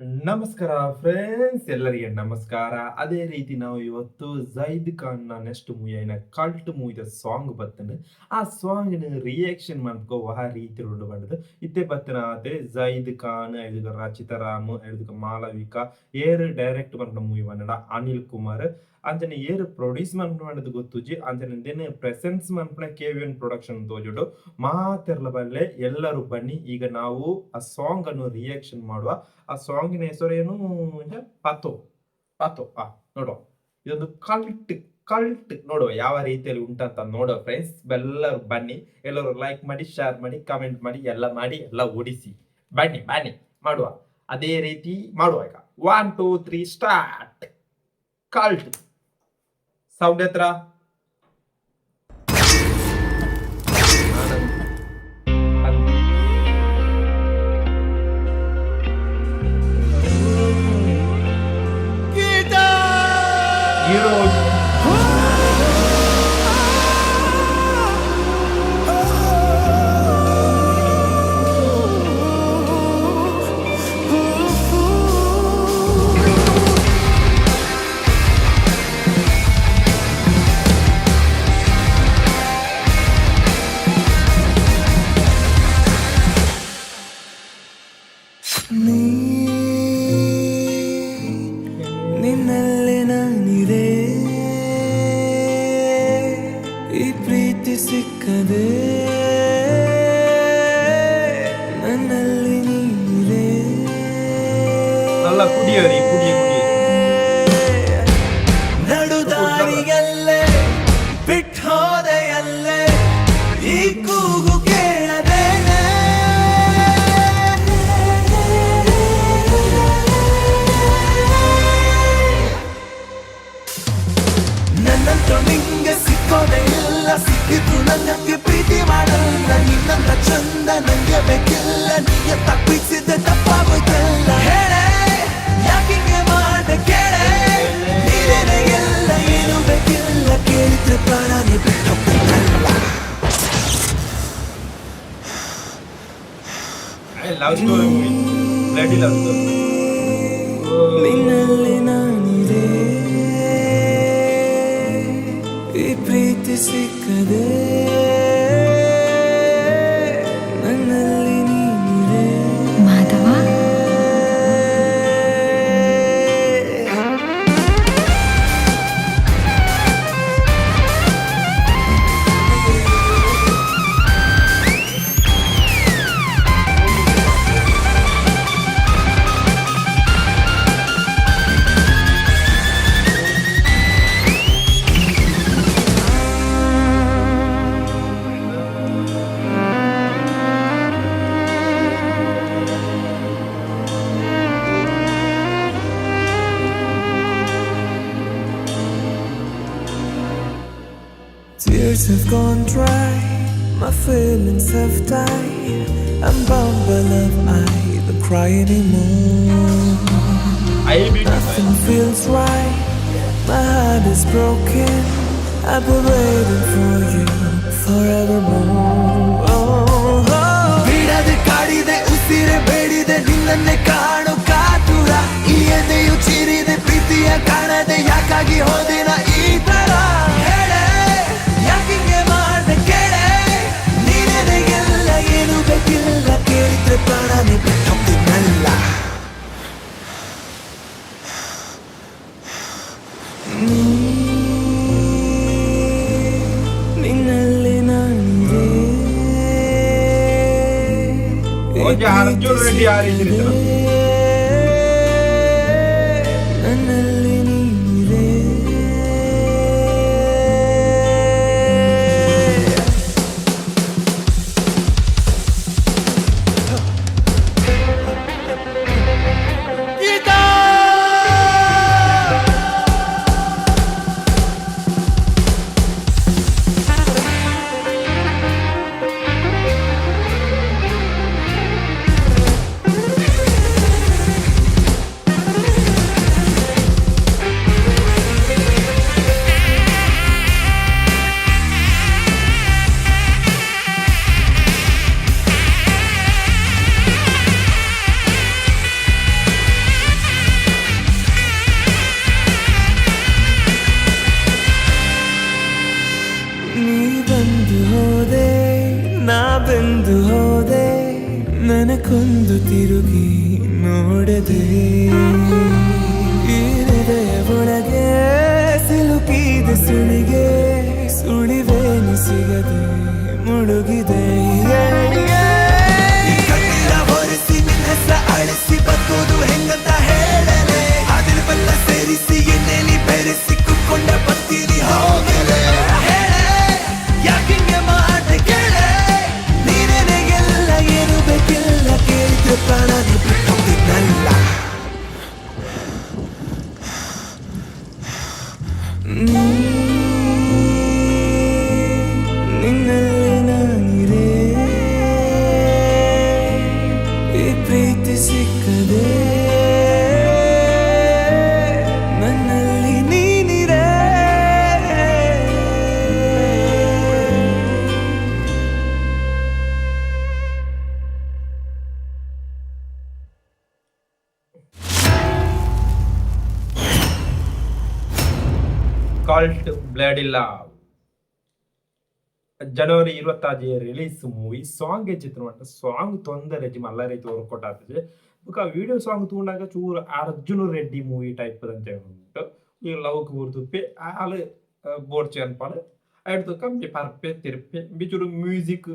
ನಮಸ್ಕಾರ ಫ್ರೆಂಡ್ಸ್ ಎಲ್ಲರಿಗೆ ನಮಸ್ಕಾರ. ಅದೇ ರೀತಿ ನಾವು ಇವತ್ತು ಜೈದ್ ಖಾನ್ನ ನೆಕ್ಸ್ಟ್ ಮೂವಿನ ಕಲ್ಟ್ ಮೂವಿದ ಸಾಂಗ್ ಬತ್ತನ ಆ ಸಾಂಗ್ ರಿಯಾಕ್ಷನ್ ಮಾಡ್ಕೋ ಆ ರೀತಿ ರುಂಡು ಬಂದದ್ದು. ಇತ್ತೆ ಬತ್ತನ ಅದೇ ಜೈದ್ ಖಾನ್ ಎದುಗ ರಚಿತಾರಾಮ್ ಎದುಗ ಮಾಲವಿಕಾ ಏರ್ ಡೈರೆಕ್ಟ್ ಮಾಡ್ಕೊಂಡ ಮೂವಿ ಬಂದ ಅನಿಲ್ ಕುಮಾರ್ ಅಂಜನೆ ಏರ್ ಪ್ರೊಡ್ಯೂಸ್ ಮಾಡ್ಕೊಂಡು ಗೊತ್ತುಜಿ ಅಂಚನೆ ದೇನ ಪ್ರೆಸೆನ್ಸ್ ಮಾಡ್ಕೊಂಡ ಕೆ ವಿ ಎನ್ ಪ್ರೊಡಕ್ಷನ್ ತೋಜುಡು. ಮಾತೆರ್ಲ ಎಲ್ಲರೂ ಬನ್ನಿ. ಈಗ ನಾವು ಆ ಸಾಂಗ್ ಅನ್ನು ರಿಯಾಕ್ಷನ್ ಮಾಡುವ. ಆ ಸಾಂಗಿನ ಹೆಸರೇನು ಪಾತೋ. ಪಾತೋ, ಆ ನೋಡುವ ಇದೊಂದು ಕಲ್ಟ್ ಕಲ್ಟ್ ನೋಡುವ ಯಾವ ರೀತಿಯಲ್ಲಿ ಉಂಟಂತ ನೋಡುವ ಫ್ರೆಂಡ್ಸ್ ಎಲ್ಲರೂ ಬನ್ನಿ. ಎಲ್ಲರೂ ಲೈಕ್ ಮಾಡಿ ಶೇರ್ ಮಾಡಿ ಕಮೆಂಟ್ ಮಾಡಿ, ಎಲ್ಲ ಮಾಡಿ, ಎಲ್ಲ ಓಡಿಸಿ. ಬನ್ನಿ ಬನ್ನಿ, ಮಾಡುವ. ಅದೇ ರೀತಿ ಮಾಡುವ ಈಗ. One two three start cult sound ಹತ್ರ You know ಕದೇ ನನ್ನಲ್ಲಿ ನೀರೇ ಅಲ್ಲ ಕುಡಿಯರಿ ಕುಡಿಯ ನಂಗಬೇಕಿಲ್ಲ ನೀಯ ತಪ್ಪಿಸಿದ ತಪ್ಪಾಗೋಯ್ತಲ್ಲ ಹೇಳ ಯಾಕಿಂಗೆ ಮಾಡ ಕೇಳ ನೀರೇನೆ ಎಲ್ಲ ಏನು ಬೇಕಿಲ್ಲ ಕೇಳಿದ್ರೆ ಪ್ರಾಣನೇ ಬಿಟ್ಟು love story movie bloody love story Tears have gone dry, my feelings have died. I'm bound by love, I don't cry anymore. I be Nothing feels right, my heart is broken. I've been waiting for you forevermore. Oh, oh. ಬಿಡದೆ ಕಾಡಿದೆ ಉಸಿರೆ ಬೇಡಿದೆ ನಿನ್ನನ್ನೇ ಕಾಣು ಕಾತುರ ಈ ಎದೆಯು ಚಿರಿದೆ ಪ್ರೀತಿಯ ಕಾಣದೆ ಯಾಕಾಗಿ ಹೋದಿನ okay, Arjun Reddy ಆ ರೀತಿ ಇರ್ತಾನ? ನನಗೊಂದು ತಿರುಗಿ ನೋಡದೆ ಈ ಹೃದಯ ಒಳಗೆ ಸಿಲುಕಿದ ಸುಳಿಗೆ ಕಾಲ್ಟ್ ಬ್ಲಡ್ ಇಲ್ಲ. ಜನವರಿ ಇರುವತ್ತಾಜಿ ರಿಲೀಸ್ ಮೂವಿ ಸಾಂಗ್ ಚಿತ್ರಮಟ್ಟ ಸಾಂಗ್ ತೊಂದರೆ ಜಿ ಮಲ್ಲ ರೀತಿ ವರ್ಕೌಟ್ ಆಗ್ತದೆ ಬುಕ್ಕ ವಿಡಿಯೋ ಸಾಂಗ್ ತಗೊಂಡಾಗ ಚೂರು ಅರ್ಜುನ್ ರೆಡ್ಡಿ ಮೂವಿ ಟೈಪ್ ಅಂತ ಉಂಟು. ಈ ಲವ್ ಕೂರ್ತುಪ್ಪೆ ಆಳು ಬೋರ್ಚೆ ಅನ್ಪಾಲು ಆಯ್ತು ಕಮ್ಮಿ ಪರ್ಪೆ, ತಿರುಪೆ ಬಿಚೂರು ಮ್ಯೂಸಿಕ್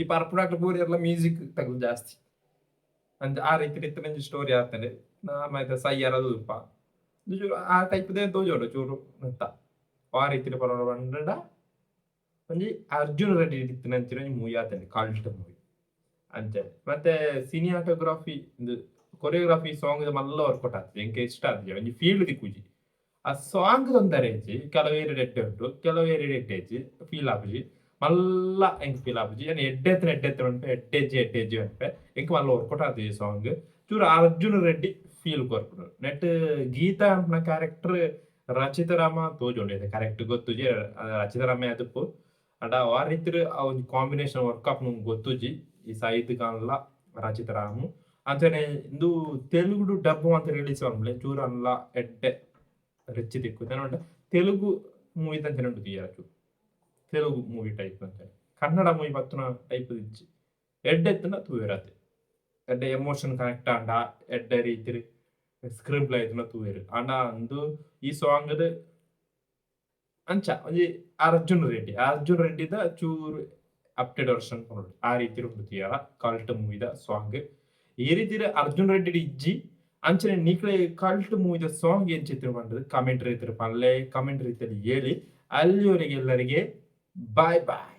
ಈ ಪರ್ಪುಡಾಕ್ಟ ಬೋರ್ ಎಲ್ಲ ಮ್ಯೂಸಿಕ್ ತಗದು ಜಾಸ್ತಿ. ಅಂತ ಆ ರೀತಿ ರೀತಿ ಸ್ಟೋರಿ ಆಗ್ತಾನೆ ನಾ ಮತ್ತೆ ಸೈಯರದು ಉಪ್ಪ ಇದು ಚೂರು ಆ ಟೈಪ್ದೇ ತೋಜೋಡು ಚೂರು ಅಂತ ಆ ರೀತಿ ಪರ ಬಂಡ ಒಂಜಿ ಅರ್ಜುನ್ ರೆಡ್ಡಿ ಇತ್ತಿನಂಚಿನ ಮೂವಿ ಆತಂడి ಕಾಲ್ಟ್ ಮೂವಿ ಅಂಚೆ ಮತ್ತೆ ಸಿನಿಯಾಟೋಗ್ರಫಿ ಇದು ಕೊರಿಯೋಗ್ರಫಿ ಸಾಂಗ್ ಮಲ್ಲ ವರ್ಕೌಟ್ ಆಗ್ತದೆ ಎಂಕೆ ಇಷ್ಟ ಆಗ್ತದೆ ಒಂಜಿ ಫೀಲ್ಡ್ ದಿಕ್ಕುಜಿ ಆ ಸಾಂಗ್ ತೊಂದರೆಜಿ ಕೆಲವೇರಿ ಡೆಟ್ಟೆ ಉಂಟು ಕೆಲವೇರಿ ಡೆಟ್ಟೇಜಿ ಫೀಲ್ ಆಪುಜಿ ಮಲ್ಲ ಎಂಕ್ ಫೀಲ್ ಆಪುಜಿ ಏನು ಎಡ್ಡೆತ್ರ ಎಡ್ಡೆತ್ರ ಉಂಟು ಎಡ್ಡೆಜ್ಜಿ ಎಡ್ಡೆಜ್ಜಿ ಉಂಟು ಎಂಕ್ ಮಲ್ಲ ವರ್ಕೌಟ್ ಆಗ್ತದೆ ಸಾಂಗ್ ಚೂರು ಅರ್ಜುನ್ ರೆಡ್ಡಿ ಫೀಲ್ ಕೊರ್ಪುಡು ನೆಟ್ ಗೀತಾ ಅಂಪ್ನ ಕ್ಯಾರೆಕ್ಟರ್ ರಚಿತ ರಾಮ ತೋಜೊಂಡಿದೆ ಕರೆಕ್ಟ್ ಗೊತ್ತುಜಿ ರಚಿತ ರಾಮ ಅದಪ್ಪು ಅಡ ಆ ರೀತಿ ಒಂದು ಕಾಂಬಿನೇಷನ್ ವರ್ಕ್ ಅಪ್ ನಮ್ಗೆ ಗೊತ್ತುಜಿ ಈ ಸಾಹಿತ್ಯ ಕಾಣಲ್ಲ ರಚಿತ ರಾಮು. ಅಂಚನೆ ಇಂದು ತೆಲುಗುಡು ಡಬ್ ಅಂತ ರಿಲೀಸ್ ಮಾಡ್ಲೆ ಚೂರು ಅಲ್ಲ ಎಡ್ಡೆ ರಿಚ್ ದಿಕ್ಕು ಏನಂಟ ತೆಲುಗು ಮೂವಿ ಅಂತ ಉಂಟು ಚೂರು. ತೆಲುಗು ಮೂವಿ ಟೈಪ್ ಅಂತ. ಕನ್ನಡ ಮೂವಿ ಬತ್ತನ ಟೈಪ್ ಇಜ್ಜಿ ಎಡ್ಡೆತ್ತನ ತೂವಿರತ್ತೆ ಎಡ್ಡೆ ಎಮೋಷನ್ ಕನೆಕ್ಟ್ ಆಂಡ, ಎಡ್ಡೆ ರೀತಿ ಪ್ಲೇ ಐತನ ತೂವೇರು ಆಂಡ ಅಂದು ಈ ಸಾಂಗ್ ಅಂಚ ಒಂಜಿ ಅರ್ಜುನ್ ರೆಡ್ಡಿ ಅರ್ಜುನ್ ರೆಡ್ಡಿದ ಚೂರು ಅಪ್ಡೇಟ್ ವರ್ಷನ್ ಕೊನೊಡು ಆ ರೀತಿ ತೀರ ಕಲ್ಟ್ ಮೂವಿದ ಸಾಂಗ್ ಈ ರೀತಿ ಅರ್ಜುನ್ ರೆಡ್ಡಿ ಇಜ್ಜಿ ಅಂಚನೆ ನಿಕ್ಲೆ ಕಲ್ಟ್ ಮೂವಿದ ಸಾಂಗ್ ಏನ್ ಚಿತ್ರ ಮಾಡಿದ್ರೆ ಕಮೆಂಟ್ ರೀತಿ ಪಲ್ಲೆ ಕಮೆಂಟ್ ರೀತಿಯಲ್ಲಿ ಹೇಳಿ ಅಲ್ಲಿವರೆಗೆ ಎಲ್ಲರಿಗೆ ಬಾಯ್ ಬಾಯ್